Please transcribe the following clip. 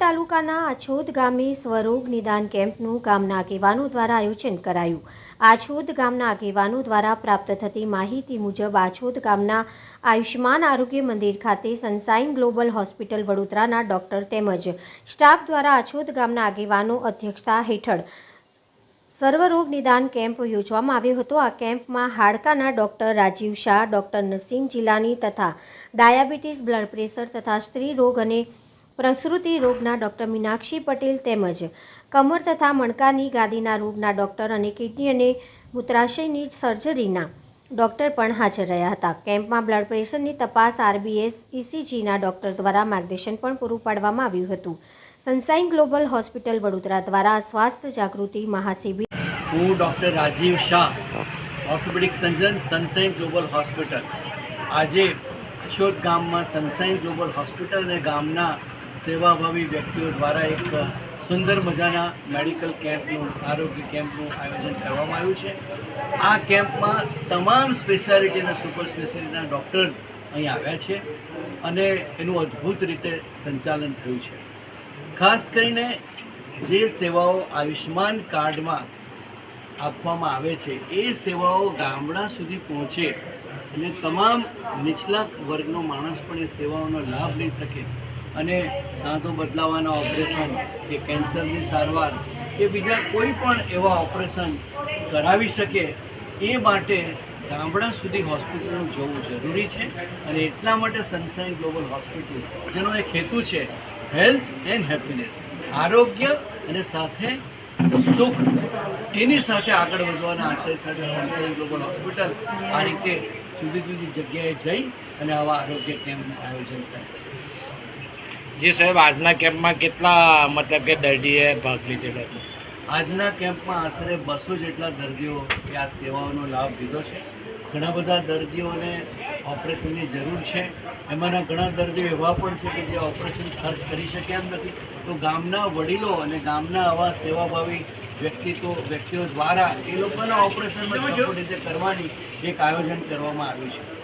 તાલુકાના આછોદ ગામે સ્વરોગ નિદાન કેમ્પનું ગામના આગેવાનો દ્વારા આયોજન કરાયું. આછોદ ગામના આગેવાનો દ્વારા પ્રાપ્ત થતી માહિતી મુજબ આછોદ ગામના આયુષ્માન આરોગ્ય મંદિર ખાતે સનસાઇન ગ્લોબલ હોસ્પિટલ વડોદરાના ડોક્ટર તેમજ સ્ટાફ દ્વારા આછોદ ગામના આગેવાનો અધ્યક્ષતા હેઠળ સર્વરોગ નિદાન કેમ્પ યોજવામાં આવ્યો હતો. આ કેમ્પમાં હાડકાના ડોક્ટર રાજીવ શાહ, ડોક્ટર નસીમ જિલ્લાની તથા ડાયાબિટીસ, બ્લડ પ્રેશર તથા સ્ત્રી રોગ અને પ્રસૂતિ રોગના ડૉક્ટર મીનાક્ષી પટેલ તેમજ કમર તથા મણકાની ગાદીના રોગના ડૉક્ટર અને કિડની અને મૂત્રાશયની સર્જરીના ડોક્ટર પણ હાજર રહ્યા હતા. કેમ્પમાં બ્લડ પ્રેશરની તપાસ આરબીએસ ઇસીજીના ડૉક્ટર દ્વારા માર્ગદર્શન પણ પૂરું પાડવામાં આવ્યું હતું. સનસાઇન ગ્લોબલ હોસ્પિટલ વડોદરા દ્વારા સ્વાસ્થ્ય જાગૃતિ મહાશિબિર હું doctor Rajiv Shah orthopedic surgeon sunshine global hospital આજે અશોક ગામમાં સનસાઇન ગ્લોબલ હોસ્પિટલ અને ગામના સેવાભાવી વ્યક્તિઓ દ્વારા એક સુંદર મજાના મેડિકલ કેમ્પનું, આરોગ્ય કેમ્પનું આયોજન કરવામાં આવ્યું છે. આ કેમ્પમાં તમામ સ્પેશિયાલિટી અને સુપર સ્પેશિયાલિટીના ડૉક્ટર્સ અહીં આવ્યા છે અને એનું અદ્ભુત રીતે સંચાલન થયું છે. ખાસ કરીને જે સેવાઓ આયુષ્યમાન કાર્ડમાં આપવામાં આવે છે, એ સેવાઓ ગામડા સુધી પહોંચે અને તમામ નીચલા વર્ગનો માણસ પણ એ સેવાઓનો લાભ લઈ શકે અને સાંધો બદલાવાના ઓપરેશન, કે કેન્સરની સારવાર, કે બીજા કોઈ પણ એવા ઓપરેશન કરાવી શકે, એ માટે ગામડા સુધી હોસ્પિટલનું જવું જરૂરી છે અને એટલા માટે સનસાઇન ગ્લોબલ હોસ્પિટલ, જેનો એક હેતુ છે હેલ્થ એન્ડ હેપીનેસ, આરોગ્ય અને સાથે સુખ, એની સાથે આગળ વધવાના આશય સાથે સનસાઇન ગ્લોબલ હોસ્પિટલ આ રીતે જુદી જુદી જગ્યાએ જઈ અને આવા આરોગ્ય કેમ્પનું આયોજન કરે છે. જી સાહેબ આજના કેમ્પમાં કેટલા મતલબ કે દર્દીએ ભાગ લીધેલો હતો? આજના કેમ્પમાં આશરે બસો જેટલા દર્દીઓ એ આ સેવાઓનો લાભ લીધો છે. ઘણા બધા દર્દીઓને ઓપરેશનની જરૂર છે. એમાંના ઘણા દર્દીઓ એવા પણ છે કે જે ઓપરેશન ખર્ચ કરી શકે એમ નથી. તો ગામના વડીલો અને ગામના આવા સેવાભાવી વ્યક્તિત્વ વ્યક્તિઓ દ્વારા એ લોકોના ઓપરેશન રીતે કરવાની એક આયોજન કરવામાં આવ્યું છે.